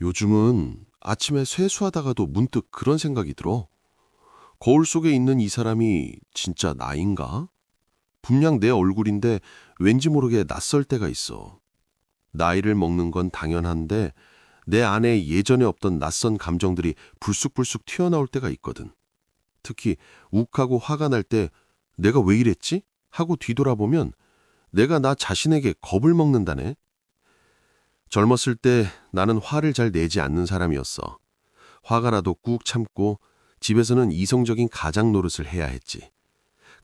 요즘은 아침에 세수하다가도 문득 그런 생각이 들어. 거울 속에 있는 이 사람이 진짜 나인가? 분명 내 얼굴인데 왠지 모르게 낯설 때가 있어. 나이를 먹는 건 당연한데 내 안에 예전에 없던 낯선 감정들이 불쑥불쑥 튀어나올 때가 있거든. 특히 욱하고 화가 날 때 내가 왜 이랬지? 하고 뒤돌아보면 내가 나 자신에게 겁을 먹는다네. 젊었을 때 나는 화를 잘 내지 않는 사람이었어. 화가 나도 꾹 참고 집에서는 이성적인 가장 노릇을 해야 했지.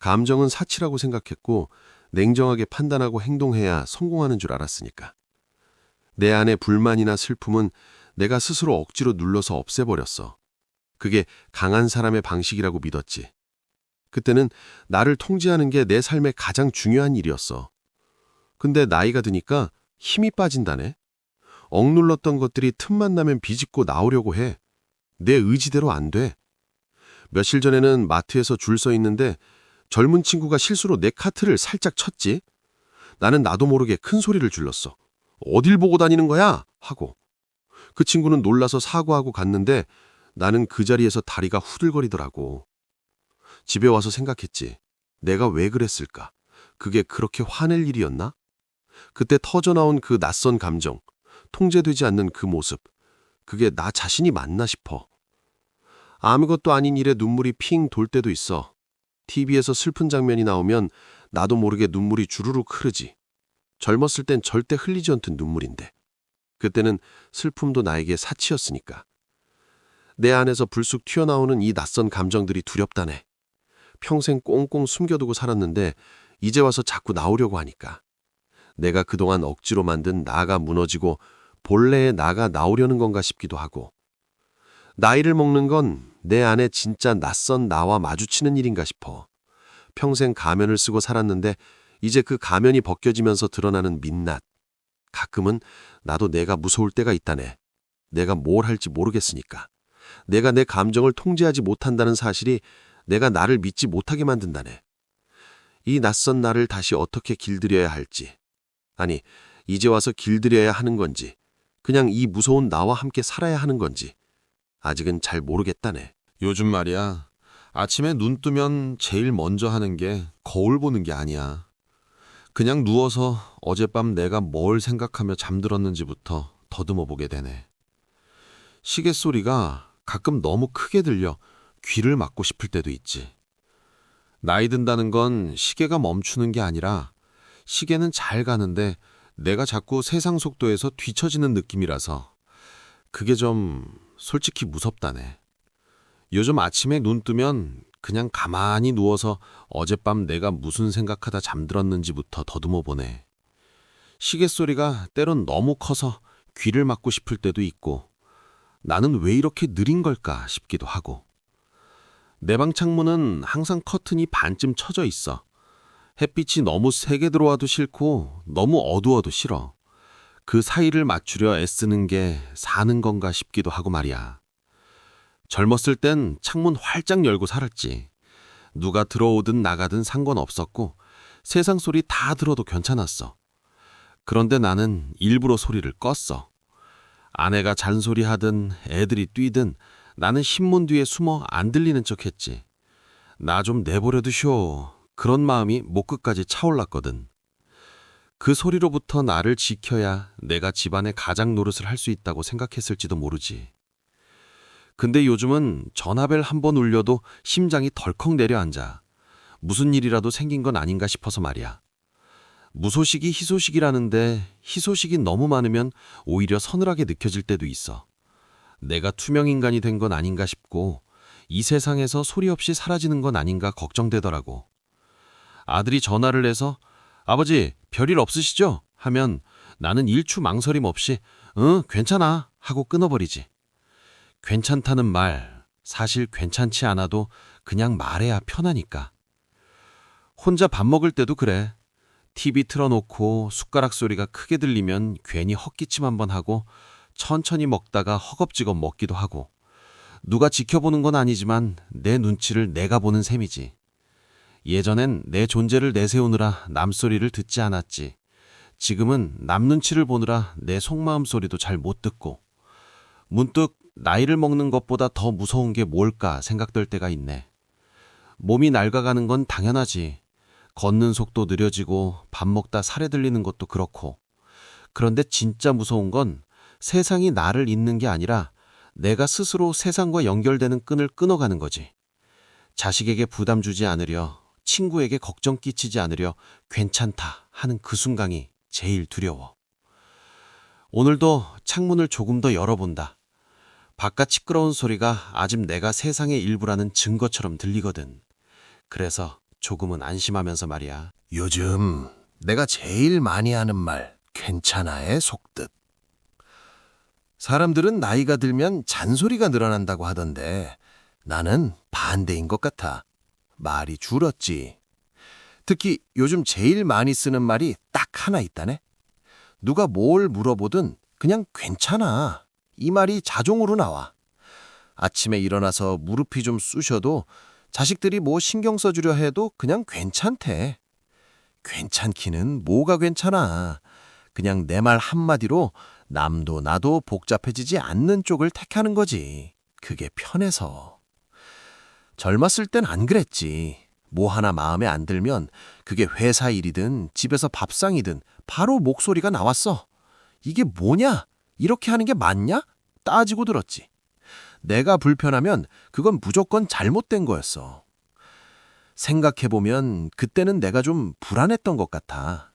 감정은 사치라고 생각했고 냉정하게 판단하고 행동해야 성공하는 줄 알았으니까. 내 안의 불만이나 슬픔은 내가 스스로 억지로 눌러서 없애버렸어. 그게 강한 사람의 방식이라고 믿었지. 그때는 나를 통제하는 게 내 삶의 가장 중요한 일이었어. 근데 나이가 드니까 힘이 빠진다네. 억눌렀던 것들이 틈만 나면 비집고 나오려고 해. 내 의지대로 안 돼. 며칠 전에는 마트에서 줄 서 있는데 젊은 친구가 실수로 내 카트를 살짝 쳤지. 나는 나도 모르게 큰 소리를 질렀어. 어딜 보고 다니는 거야? 하고. 그 친구는 놀라서 사과하고 갔는데 나는 그 자리에서 다리가 후들거리더라고. 집에 와서 생각했지. 내가 왜 그랬을까? 그게 그렇게 화낼 일이었나? 그때 터져나온 그 낯선 감정, 통제되지 않는 그 모습, 그게 나 자신이 맞나 싶어. 아무것도 아닌 일에 눈물이 핑 돌 때도 있어. TV에서 슬픈 장면이 나오면 나도 모르게 눈물이 주르륵 흐르지. 젊었을 땐 절대 흘리지 않던 눈물인데. 그때는 슬픔도 나에게 사치였으니까. 내 안에서 불쑥 튀어나오는 이 낯선 감정들이 두렵다네. 평생 꽁꽁 숨겨두고 살았는데 이제 와서 자꾸 나오려고 하니까. 내가 그동안 억지로 만든 나가 무너지고 본래의 나가 나오려는 건가 싶기도 하고. 나이를 먹는 건 내 안에 진짜 낯선 나와 마주치는 일인가 싶어. 평생 가면을 쓰고 살았는데 이제 그 가면이 벗겨지면서 드러나는 민낯. 가끔은 나도 내가 무서울 때가 있다네. 내가 뭘 할지 모르겠으니까. 내가 내 감정을 통제하지 못한다는 사실이 내가 나를 믿지 못하게 만든다네. 이 낯선 나를 다시 어떻게 길들여야 할지. 아니, 이제 와서 길들여야 하는 건지. 그냥 이 무서운 나와 함께 살아야 하는 건지. 아직은 잘 모르겠다네. 요즘 말이야. 아침에 눈 뜨면 제일 먼저 하는 게 거울 보는 게 아니야. 그냥 누워서 어젯밤 내가 뭘 생각하며 잠들었는지부터 더듬어 보게 되네. 시계 소리가 가끔 너무 크게 들려 귀를 막고 싶을 때도 있지. 나이 든다는 건 시계가 멈추는 게 아니라 시계는 잘 가는데 내가 자꾸 세상 속도에서 뒤처지는 느낌이라서 그게 좀 솔직히 무섭다네. 요즘 아침에 눈 뜨면 그냥 가만히 누워서 어젯밤 내가 무슨 생각하다 잠들었는지부터 더듬어 보네. 시계 소리가 때론 너무 커서 귀를 막고 싶을 때도 있고 나는 왜 이렇게 느린 걸까 싶기도 하고 내 방 창문은 항상 커튼이 반쯤 쳐져 있어. 햇빛이 너무 세게 들어와도 싫고 너무 어두워도 싫어. 그 사이를 맞추려 애쓰는 게 사는 건가 싶기도 하고 말이야. 젊었을 땐 창문 활짝 열고 살았지. 누가 들어오든 나가든 상관없었고 세상 소리 다 들어도 괜찮았어. 그런데 나는 일부러 소리를 껐어. 아내가 잔소리하든 애들이 뛰든 나는 신문 뒤에 숨어 안 들리는 척 했지. 나 좀 내버려 두쇼. 그런 마음이 목 끝까지 차올랐거든. 그 소리로부터 나를 지켜야 내가 집안의 가장 노릇을 할 수 있다고 생각했을지도 모르지. 근데 요즘은 전화벨 한 번 울려도 심장이 덜컥 내려앉아. 무슨 일이라도 생긴 건 아닌가 싶어서 말이야. 무소식이 희소식이라는데 희소식이 너무 많으면 오히려 서늘하게 느껴질 때도 있어. 내가 투명인간이 된 건 아닌가 싶고 이 세상에서 소리 없이 사라지는 건 아닌가 걱정되더라고. 아들이 전화를 해서 아버지 별일 없으시죠? 하면 나는 일추 망설임 없이 응 괜찮아 하고 끊어버리지. 괜찮다는 말 사실 괜찮지 않아도 그냥 말해야 편하니까. 혼자 밥 먹을 때도 그래. TV 틀어놓고 숟가락 소리가 크게 들리면 괜히 헛기침 한번 하고 천천히 먹다가 허겁지겁 먹기도 하고 누가 지켜보는 건 아니지만 내 눈치를 내가 보는 셈이지. 예전엔 내 존재를 내세우느라 남 소리를 듣지 않았지. 지금은 남 눈치를 보느라 내 속마음 소리도 잘 못 듣고 문득 나이를 먹는 것보다 더 무서운 게 뭘까 생각될 때가 있네. 몸이 낡아가는 건 당연하지. 걷는 속도 느려지고 밥 먹다 살에 들리는 것도 그렇고. 그런데 진짜 무서운 건 세상이 나를 잇는 게 아니라 내가 스스로 세상과 연결되는 끈을 끊어가는 거지. 자식에게 부담 주지 않으려, 친구에게 걱정 끼치지 않으려 괜찮다 하는 그 순간이 제일 두려워. 오늘도 창문을 조금 더 열어본다. 바깥 시끄러운 소리가 아직 내가 세상의 일부라는 증거처럼 들리거든. 그래서 조금은 안심하면서 말이야. 요즘 내가 제일 많이 하는 말 괜찮아의 속뜻. 사람들은 나이가 들면 잔소리가 늘어난다고 하던데 나는 반대인 것 같아. 말이 줄었지. 특히 요즘 제일 많이 쓰는 말이 딱 하나 있다네. 누가 뭘 물어보든 그냥 괜찮아. 이 말이 자동으로 나와. 아침에 일어나서 무릎이 좀 쑤셔도 자식들이 뭐 신경 써주려 해도 그냥 괜찮대. 괜찮기는 뭐가 괜찮아. 그냥 내 말 한마디로 남도 나도 복잡해지지 않는 쪽을 택하는 거지. 그게 편해서. 젊었을 땐 안 그랬지. 뭐 하나 마음에 안 들면 그게 회사 일이든 집에서 밥상이든 바로 목소리가 나왔어. 이게 뭐냐? 이렇게 하는 게 맞냐? 따지고 들었지. 내가 불편하면 그건 무조건 잘못된 거였어. 생각해보면 그때는 내가 좀 불안했던 것 같아.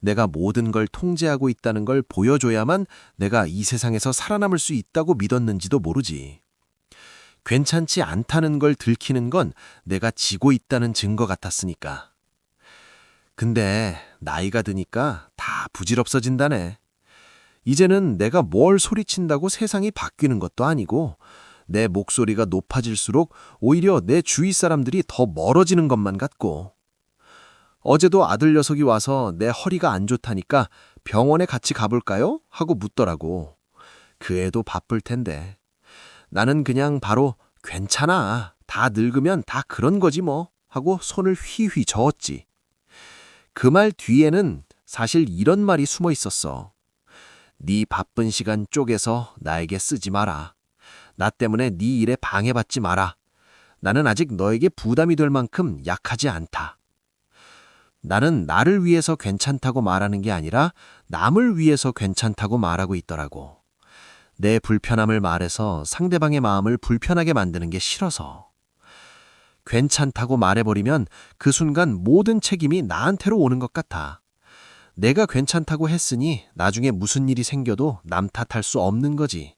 내가 모든 걸 통제하고 있다는 걸 보여줘야만 내가 이 세상에서 살아남을 수 있다고 믿었는지도 모르지. 괜찮지 않다는 걸 들키는 건 내가 지고 있다는 증거 같았으니까. 근데 나이가 드니까 다 부질없어진다네. 이제는 내가 뭘 소리친다고 세상이 바뀌는 것도 아니고 내 목소리가 높아질수록 오히려 내 주위 사람들이 더 멀어지는 것만 같고 어제도 아들 녀석이 와서 내 허리가 안 좋다니까 병원에 같이 가볼까요? 하고 묻더라고. 그 애도 바쁠 텐데. 나는 그냥 바로 괜찮아. 다 늙으면 다 그런 거지 뭐. 하고 손을 휘휘 저었지. 그 말 뒤에는 사실 이런 말이 숨어 있었어. 네 바쁜 시간 쪼개서 나에게 쓰지 마라. 나 때문에 네 일에 방해받지 마라. 나는 아직 너에게 부담이 될 만큼 약하지 않다. 나는 나를 위해서 괜찮다고 말하는 게 아니라 남을 위해서 괜찮다고 말하고 있더라고. 내 불편함을 말해서 상대방의 마음을 불편하게 만드는 게 싫어서. 괜찮다고 말해버리면 그 순간 모든 책임이 나한테로 오는 것 같아. 내가 괜찮다고 했으니 나중에 무슨 일이 생겨도 남 탓할 수 없는 거지.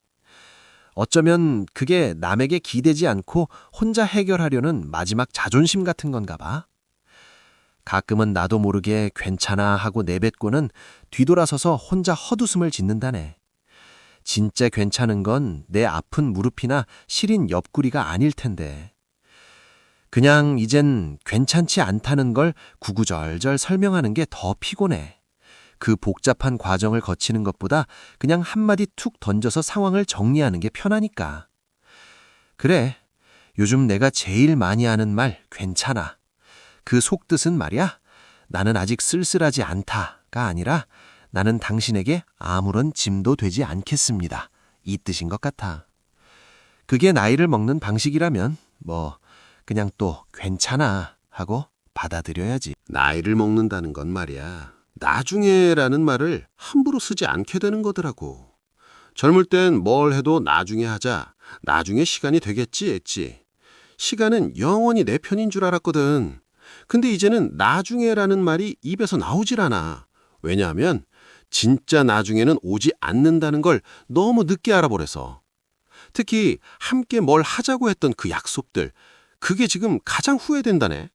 어쩌면 그게 남에게 기대지 않고 혼자 해결하려는 마지막 자존심 같은 건가 봐. 가끔은 나도 모르게 괜찮아 하고 내뱉고는 뒤돌아서서 혼자 헛웃음을 짓는다네. 진짜 괜찮은 건 내 아픈 무릎이나 시린 옆구리가 아닐 텐데. 그냥 이젠 괜찮지 않다는 걸 구구절절 설명하는 게 더 피곤해. 그 복잡한 과정을 거치는 것보다 그냥 한마디 툭 던져서 상황을 정리하는 게 편하니까. 그래. 요즘 내가 제일 많이 하는 말 괜찮아. 그 속뜻은 말이야. 나는 아직 쓸쓸하지 않다가 아니라 나는 당신에게 아무런 짐도 되지 않겠습니다. 이 뜻인 것 같아. 그게 나이를 먹는 방식이라면 뭐 그냥 또 괜찮아 하고 받아들여야지. 나이를 먹는다는 건 말이야. 나중에라는 말을 함부로 쓰지 않게 되는 거더라고. 젊을 땐 뭘 해도 나중에 하자. 나중에 시간이 되겠지 했지. 시간은 영원히 내 편인 줄 알았거든. 근데 이제는 나중에라는 말이 입에서 나오질 않아. 왜냐하면 진짜 나중에는 오지 않는다는 걸 너무 늦게 알아버려서. 특히 함께 뭘 하자고 했던 그 약속들. 그게 지금 가장 후회된다네.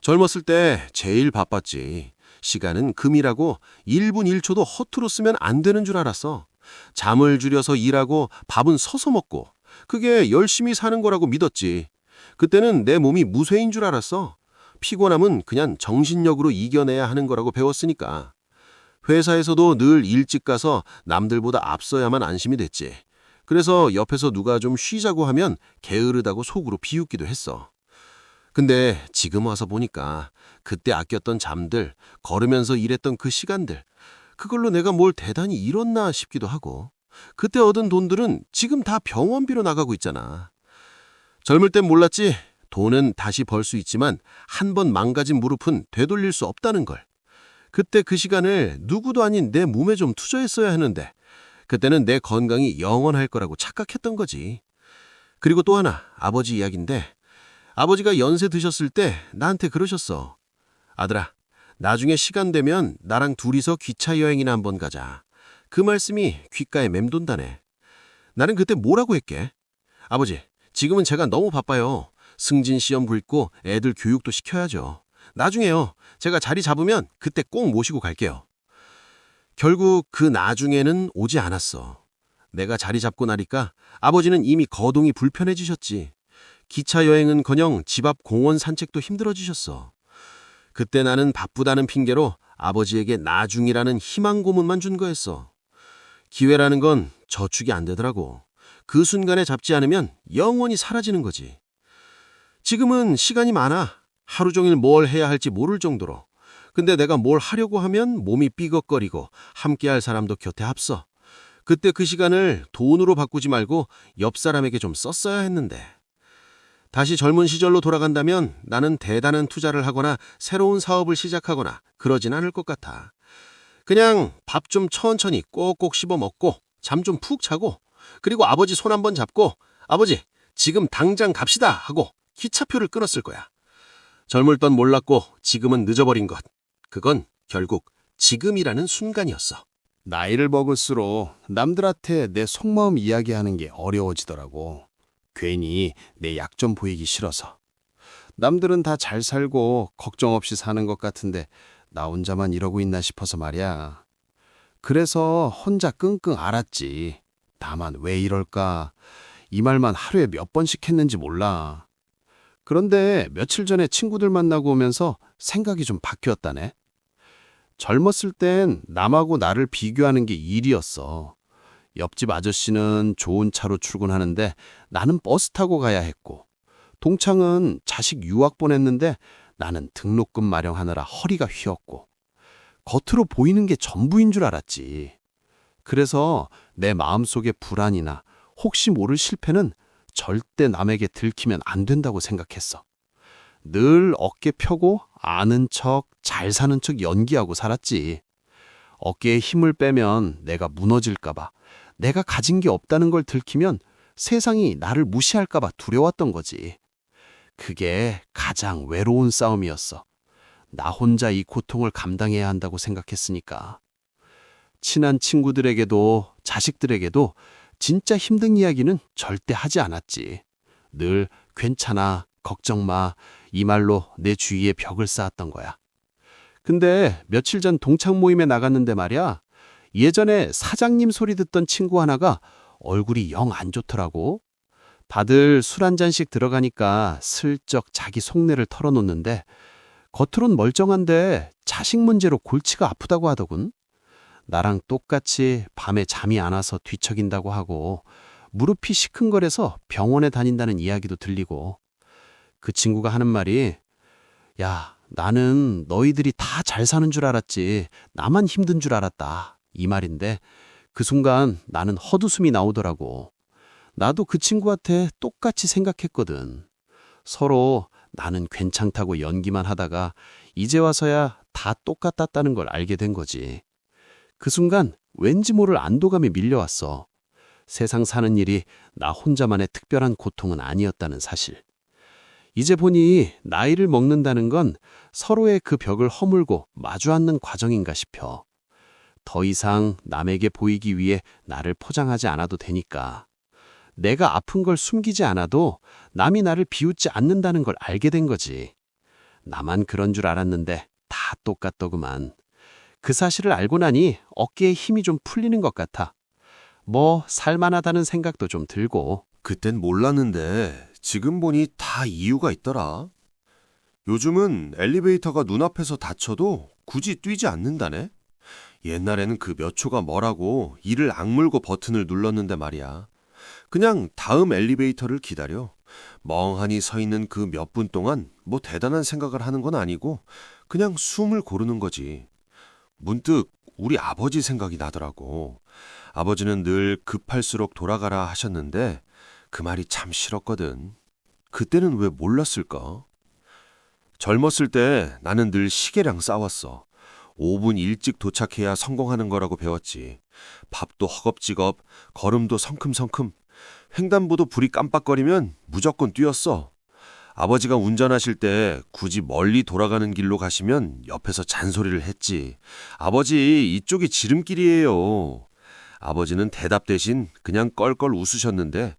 젊었을 때 제일 바빴지. 시간은 금이라고 1분 1초도 허투루 쓰면 안 되는 줄 알았어. 잠을 줄여서 일하고 밥은 서서 먹고 그게 열심히 사는 거라고 믿었지. 그때는 내 몸이 무쇠인 줄 알았어. 피곤함은 그냥 정신력으로 이겨내야 하는 거라고 배웠으니까. 회사에서도 늘 일찍 가서 남들보다 앞서야만 안심이 됐지. 그래서 옆에서 누가 좀 쉬자고 하면 게으르다고 속으로 비웃기도 했어. 근데 지금 와서 보니까 그때 아꼈던 잠들, 걸으면서 일했던 그 시간들, 그걸로 내가 뭘 대단히 잃었나 싶기도 하고, 그때 얻은 돈들은 지금 다 병원비로 나가고 있잖아. 젊을 땐 몰랐지. 돈은 다시 벌 수 있지만 한 번 망가진 무릎은 되돌릴 수 없다는 걸. 그때 그 시간을 누구도 아닌 내 몸에 좀 투자했어야 했는데 그때는 내 건강이 영원할 거라고 착각했던 거지. 그리고 또 하나 아버지 이야기인데 아버지가 연세 드셨을 때 나한테 그러셨어. 아들아, 나중에 시간 되면 나랑 둘이서 기차 여행이나 한번 가자. 그 말씀이 귓가에 맴돈다네. 나는 그때 뭐라고 했게? 아버지, 지금은 제가 너무 바빠요. 승진 시험 긁고 애들 교육도 시켜야죠. 나중에요. 제가 자리 잡으면 그때 꼭 모시고 갈게요. 결국 그 나중에는 오지 않았어. 내가 자리 잡고 나니까 아버지는 이미 거동이 불편해지셨지. 기차 여행은커녕 집 앞 공원 산책도 힘들어지셨어. 그때 나는 바쁘다는 핑계로 아버지에게 나중이라는 희망 고문만 준 거였어. 기회라는 건 저축이 안 되더라고. 그 순간에 잡지 않으면 영원히 사라지는 거지. 지금은 시간이 많아. 하루 종일 뭘 해야 할지 모를 정도로. 근데 내가 뭘 하려고 하면 몸이 삐걱거리고 함께할 사람도 곁에 없어. 그때 그 시간을 돈으로 바꾸지 말고 옆 사람에게 좀 썼어야 했는데. 다시 젊은 시절로 돌아간다면 나는 대단한 투자를 하거나 새로운 사업을 시작하거나 그러진 않을 것 같아. 그냥 밥 좀 천천히 꼭꼭 씹어 먹고 잠 좀 푹 자고 그리고 아버지 손 한번 잡고 아버지 지금 당장 갑시다 하고 기차표를 끊었을 거야. 젊을 땐 몰랐고 지금은 늦어버린 것. 그건 결국 지금이라는 순간이었어. 나이를 먹을수록 남들한테 내 속마음 이야기하는 게 어려워지더라고. 괜히 내 약점 보이기 싫어서. 남들은 다 잘 살고 걱정 없이 사는 것 같은데 나 혼자만 이러고 있나 싶어서 말이야. 그래서 혼자 끙끙 앓았지. 다만 왜 이럴까? 이 말만 하루에 몇 번씩 했는지 몰라. 그런데 며칠 전에 친구들 만나고 오면서 생각이 좀 바뀌었다네. 젊었을 땐 남하고 나를 비교하는 게 일이었어. 옆집 아저씨는 좋은 차로 출근하는데 나는 버스 타고 가야 했고, 동창은 자식 유학 보냈는데 나는 등록금 마련하느라 허리가 휘었고, 겉으로 보이는 게 전부인 줄 알았지. 그래서 내 마음속의 불안이나 혹시 모를 실패는 절대 남에게 들키면 안 된다고 생각했어. 늘 어깨 펴고 아는 척, 잘 사는 척 연기하고 살았지. 어깨에 힘을 빼면 내가 무너질까봐, 내가 가진 게 없다는 걸 들키면 세상이 나를 무시할까봐 두려웠던 거지. 그게 가장 외로운 싸움이었어. 나 혼자 이 고통을 감당해야 한다고 생각했으니까. 친한 친구들에게도 자식들에게도 진짜 힘든 이야기는 절대 하지 않았지. 늘 괜찮아, 걱정 마, 이 말로 내 주위에 벽을 쌓았던 거야. 근데 며칠 전 동창 모임에 나갔는데 말이야. 예전에 사장님 소리 듣던 친구 하나가 얼굴이 영 안 좋더라고. 다들 술 한 잔씩 들어가니까 슬쩍 자기 속내를 털어놓는데 겉으론 멀쩡한데 자식 문제로 골치가 아프다고 하더군. 나랑 똑같이 밤에 잠이 안 와서 뒤척인다고 하고 무릎이 시큰거려서 병원에 다닌다는 이야기도 들리고 그 친구가 하는 말이 야 나는 너희들이 다 잘 사는 줄 알았지. 나만 힘든 줄 알았다. 이 말인데 그 순간 나는 헛웃음이 나오더라고. 나도 그 친구한테 똑같이 생각했거든. 서로 나는 괜찮다고 연기만 하다가 이제 와서야 다 똑같았다는 걸 알게 된 거지 그 순간 왠지 모를 안도감이 밀려왔어. 세상 사는 일이 나 혼자만의 특별한 고통은 아니었다는 사실. 이제 보니 나이를 먹는다는 건 서로의 그 벽을 허물고 마주 앉는 과정인가 싶어. 더 이상 남에게 보이기 위해 나를 포장하지 않아도 되니까. 내가 아픈 걸 숨기지 않아도 남이 나를 비웃지 않는다는 걸 알게 된 거지. 나만 그런 줄 알았는데 다 똑같더구만. 그 사실을 알고 나니 어깨에 힘이 좀 풀리는 것 같아. 뭐 살만하다는 생각도 좀 들고. 그땐 몰랐는데 지금 보니 다 이유가 있더라. 요즘은 엘리베이터가 눈앞에서 닫혀도 굳이 뛰지 않는다네. 옛날에는 그 몇 초가 뭐라고 이를 악물고 버튼을 눌렀는데 말이야. 그냥 다음 엘리베이터를 기다려. 멍하니 서 있는 그 몇 분 동안 뭐 대단한 생각을 하는 건 아니고 그냥 숨을 고르는 거지. 문득 우리 아버지 생각이 나더라고. 아버지는 늘 급할수록 돌아가라 하셨는데 그 말이 참 싫었거든. 그때는 왜 몰랐을까? 젊었을 때 나는 늘 시계랑 싸웠어. 5분 일찍 도착해야 성공하는 거라고 배웠지. 밥도 허겁지겁, 걸음도 성큼성큼. 횡단보도 불이 깜빡거리면 무조건 뛰었어. 아버지가 운전하실 때 굳이 멀리 돌아가는 길로 가시면 옆에서 잔소리를 했지. 아버지, 이쪽이 지름길이에요. 아버지는 대답 대신 그냥 껄껄 웃으셨는데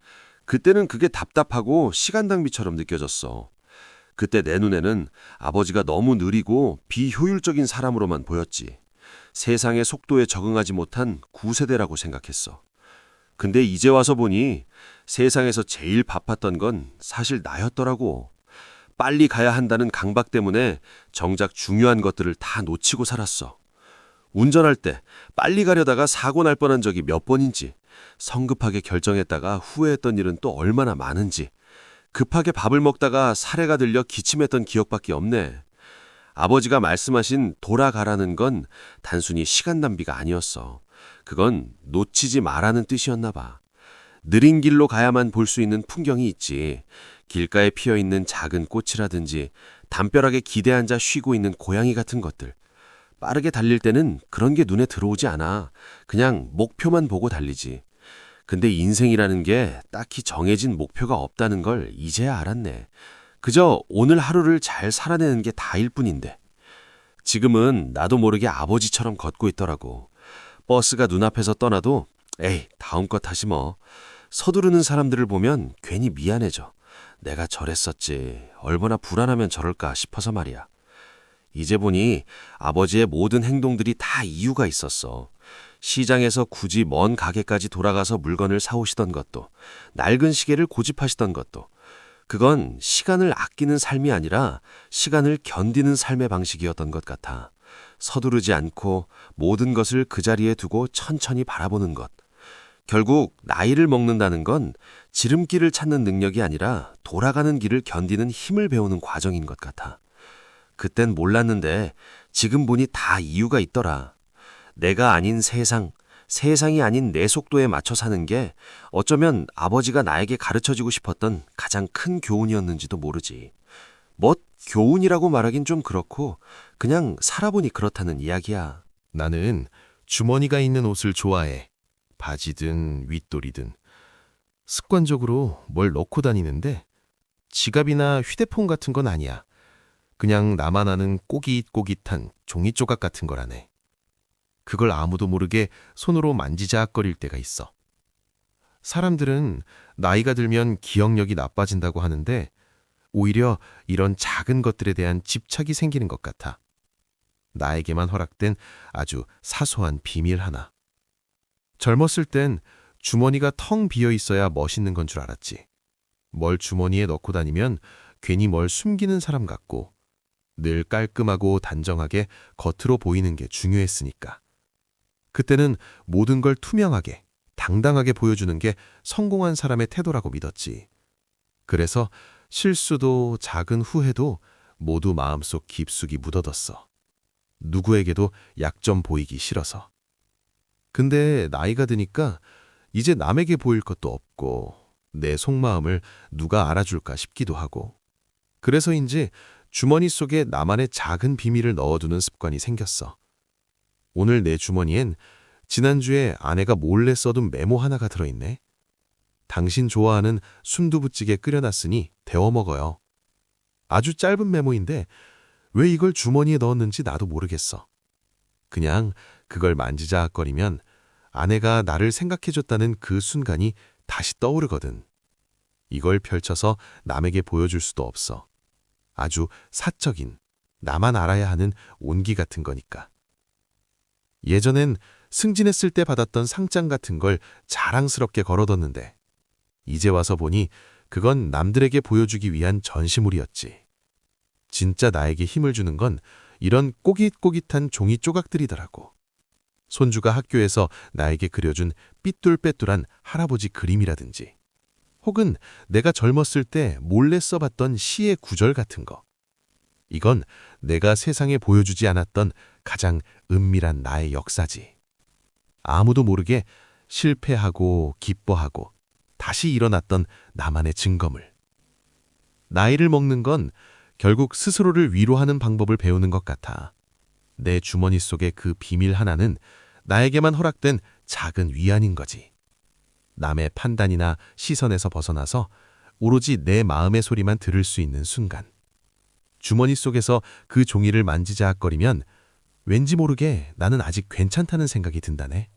그때는 그게 답답하고 시간 낭비처럼 느껴졌어. 그때 내 눈에는 아버지가 너무 느리고 비효율적인 사람으로만 보였지. 세상의 속도에 적응하지 못한 구세대라고 생각했어. 근데 이제 와서 보니 세상에서 제일 바빴던 건 사실 나였더라고. 빨리 가야 한다는 강박 때문에 정작 중요한 것들을 다 놓치고 살았어. 운전할 때 빨리 가려다가 사고 날 뻔한 적이 몇 번인지, 성급하게 결정했다가 후회했던 일은 또 얼마나 많은지, 급하게 밥을 먹다가 사례가 들려 기침했던 기억밖에 없네. 아버지가 말씀하신 돌아가라는 건 단순히 시간 낭비가 아니었어. 그건 놓치지 마라는 뜻이었나 봐. 느린 길로 가야만 볼 수 있는 풍경이 있지. 길가에 피어 있는 작은 꽃이라든지 담벼락에 기대 앉아 쉬고 있는 고양이 같은 것들. 빠르게 달릴 때는 그런 게 눈에 들어오지 않아. 그냥 목표만 보고 달리지. 근데 인생이라는 게 딱히 정해진 목표가 없다는 걸 이제야 알았네. 그저 오늘 하루를 잘 살아내는 게 다일 뿐인데. 지금은 나도 모르게 아버지처럼 걷고 있더라고. 버스가 눈앞에서 떠나도 에이 다음 것 하시 뭐. 서두르는 사람들을 보면 괜히 미안해져. 내가 저랬었지. 얼마나 불안하면 저럴까 싶어서 말이야. 이제 보니 아버지의 모든 행동들이 다 이유가 있었어. 시장에서 굳이 먼 가게까지 돌아가서 물건을 사오시던 것도, 낡은 시계를 고집하시던 것도, 그건 시간을 아끼는 삶이 아니라 시간을 견디는 삶의 방식이었던 것 같아. 서두르지 않고 모든 것을 그 자리에 두고 천천히 바라보는 것. 결국 나이를 먹는다는 건 지름길을 찾는 능력이 아니라 돌아가는 길을 견디는 힘을 배우는 과정인 것 같아. 그땐 몰랐는데 지금 보니 다 이유가 있더라. 내가 아닌 세상, 세상이 아닌 내 속도에 맞춰 사는 게 어쩌면 아버지가 나에게 가르쳐 주고 싶었던 가장 큰 교훈이었는지도 모르지. 뭐 교훈이라고 말하긴 좀 그렇고 그냥 살아보니 그렇다는 이야기야. 나는 주머니가 있는 옷을 좋아해. 바지든 윗돌이든. 습관적으로 뭘 넣고 다니는데 지갑이나 휴대폰 같은 건 아니야. 그냥 나만 아는 꼬깃꼬깃한 종이 조각 같은 거라네. 그걸 아무도 모르게 손으로 만지작거릴 때가 있어. 사람들은 나이가 들면 기억력이 나빠진다고 하는데 오히려 이런 작은 것들에 대한 집착이 생기는 것 같아. 나에게만 허락된 아주 사소한 비밀 하나. 젊었을 땐 주머니가 텅 비어 있어야 멋있는 건 줄 알았지. 뭘 주머니에 넣고 다니면 괜히 뭘 숨기는 사람 같고 늘 깔끔하고 단정하게 겉으로 보이는 게 중요했으니까. 그때는 모든 걸 투명하게, 당당하게 보여주는 게 성공한 사람의 태도라고 믿었지. 그래서 실수도 작은 후회도 모두 마음속 깊숙이 묻어뒀어. 누구에게도 약점 보이기 싫어서. 근데 나이가 드니까 이제 남에게 보일 것도 없고 내 속마음을 누가 알아줄까 싶기도 하고. 그래서인지 주머니 속에 나만의 작은 비밀을 넣어두는 습관이 생겼어. 오늘 내 주머니엔 지난주에 아내가 몰래 써둔 메모 하나가 들어있네. 당신 좋아하는 순두부찌개 끓여놨으니 데워 먹어요. 아주 짧은 메모인데 왜 이걸 주머니에 넣었는지 나도 모르겠어. 그냥 그걸 만지작거리면 아내가 나를 생각해줬다는 그 순간이 다시 떠오르거든. 이걸 펼쳐서 남에게 보여줄 수도 없어. 아주 사적인, 나만 알아야 하는 온기 같은 거니까. 예전엔 승진했을 때 받았던 상장 같은 걸 자랑스럽게 걸어뒀는데 이제 와서 보니 그건 남들에게 보여주기 위한 전시물이었지. 진짜 나에게 힘을 주는 건 이런 꼬깃꼬깃한 종이 조각들이더라고. 손주가 학교에서 나에게 그려준 삐뚤빼뚤한 할아버지 그림이라든지 혹은 내가 젊었을 때 몰래 써봤던 시의 구절 같은 거. 이건 내가 세상에 보여주지 않았던 가장 은밀한 나의 역사지. 아무도 모르게 실패하고 기뻐하고 다시 일어났던 나만의 증거물. 나이를 먹는 건 결국 스스로를 위로하는 방법을 배우는 것 같아. 내 주머니 속의 그 비밀 하나는 나에게만 허락된 작은 위안인 거지. 남의 판단이나 시선에서 벗어나서 오로지 내 마음의 소리만 들을 수 있는 순간. 주머니 속에서 그 종이를 만지작거리면 왠지 모르게 나는 아직 괜찮다는 생각이 든다네.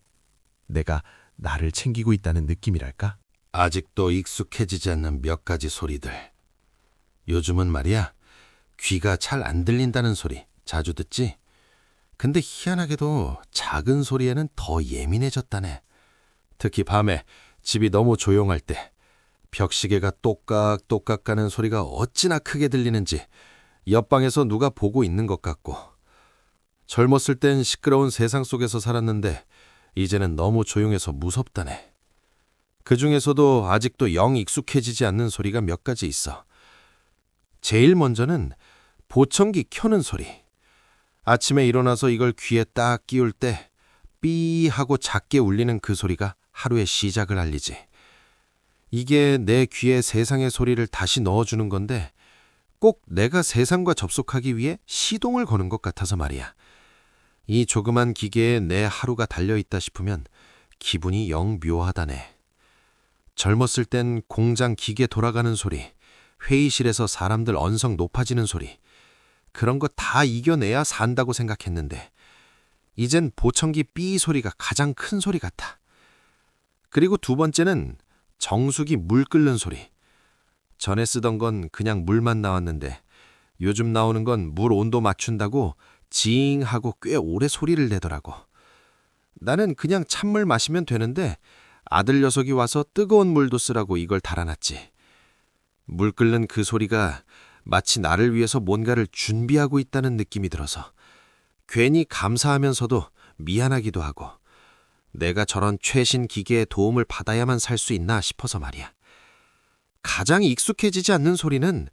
내가 나를 챙기고 있다는 느낌이랄까? 아직도 익숙해지지 않는 몇 가지 소리들. 요즘은 말이야, 귀가 잘 안 들린다는 소리 자주 듣지? 근데 희한하게도 작은 소리에는 더 예민해졌다네. 특히 밤에 집이 너무 조용할 때 벽시계가 똑깍똑깍 가는 소리가 어찌나 크게 들리는지 옆방에서 누가 보고 있는 것 같고 젊었을 땐 시끄러운 세상 속에서 살았는데 이제는 너무 조용해서 무섭다네. 그 중에서도 아직도 영 익숙해지지 않는 소리가 몇 가지 있어. 제일 먼저는 보청기 켜는 소리. 아침에 일어나서 이걸 귀에 딱 끼울 때 삐 하고 작게 울리는 그 소리가 하루의 시작을 알리지. 이게 내 귀에 세상의 소리를 다시 넣어주는 건데 꼭 내가 세상과 접속하기 위해 시동을 거는 것 같아서 말이야. 이 조그만 기계에 내 하루가 달려있다 싶으면 기분이 영 묘하다네. 젊었을 땐 공장 기계 돌아가는 소리, 회의실에서 사람들 언성 높아지는 소리, 그런 거 다 이겨내야 산다고 생각했는데, 이젠 보청기 삐 소리가 가장 큰 소리 같아. 그리고 두 번째는 정수기 물 끓는 소리. 전에 쓰던 건 그냥 물만 나왔는데, 요즘 나오는 건 물 온도 맞춘다고 징 하고 꽤 오래 소리를 내더라고. 나는 그냥 찬물 마시면 되는데 아들 녀석이 와서 뜨거운 물도 쓰라고 이걸 달아놨지. 물 끓는 그 소리가 마치 나를 위해서 뭔가를 준비하고 있다는 느낌이 들어서 괜히 감사하면서도 미안하기도 하고 내가 저런 최신 기계의 도움을 받아야만 살 수 있나 싶어서 말이야. 가장 익숙해지지 않는 소리는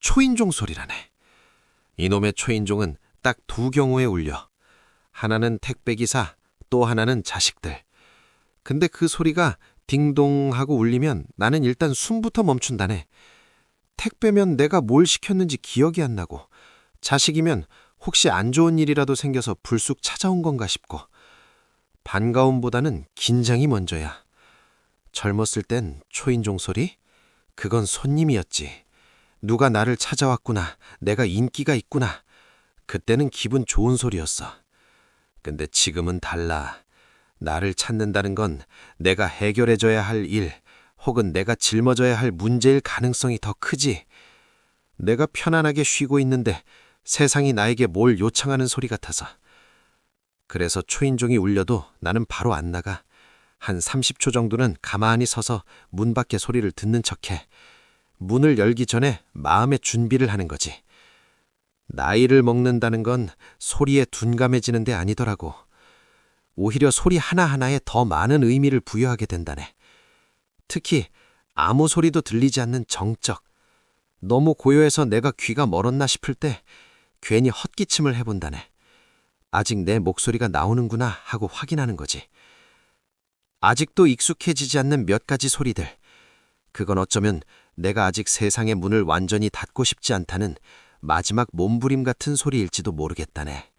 초인종 소리라네. 이놈의 초인종은 딱 두 경우에 울려. 하나는 택배기사, 또 하나는 자식들. 근데 그 소리가 딩동 하고 울리면 나는 일단 숨부터 멈춘다네. 택배면 내가 뭘 시켰는지 기억이 안 나고, 자식이면 혹시 안 좋은 일이라도 생겨서 불쑥 찾아온 건가 싶고, 반가움보다는 긴장이 먼저야. 젊었을 땐 초인종 소리? 그건 손님이었지. 누가 나를 찾아왔구나. 내가 인기가 있구나. 그때는 기분 좋은 소리였어. 근데 지금은 달라. 나를 찾는다는 건 내가 해결해줘야 할 일, 혹은 내가 짊어져야 할 문제일 가능성이 더 크지. 내가 편안하게 쉬고 있는데 세상이 나에게 뭘 요청하는 소리 같아서. 그래서 초인종이 울려도 나는 바로 안 나가. 한 30초 정도는 가만히 서서 문 밖의 소리를 듣는 척해. 문을 열기 전에 마음의 준비를 하는 거지. 나이를 먹는다는 건 소리에 둔감해지는 데 아니더라고. 오히려 소리 하나하나에 더 많은 의미를 부여하게 된다네. 특히 아무 소리도 들리지 않는 정적. 너무 고요해서 내가 귀가 멀었나 싶을 때 괜히 헛기침을 해본다네. 아직 내 목소리가 나오는구나 하고 확인하는 거지. 아직도 익숙해지지 않는 몇 가지 소리들. 그건 어쩌면 내가 아직 세상의 문을 완전히 닫고 싶지 않다는 마지막 몸부림 같은 소리일지도 모르겠다네.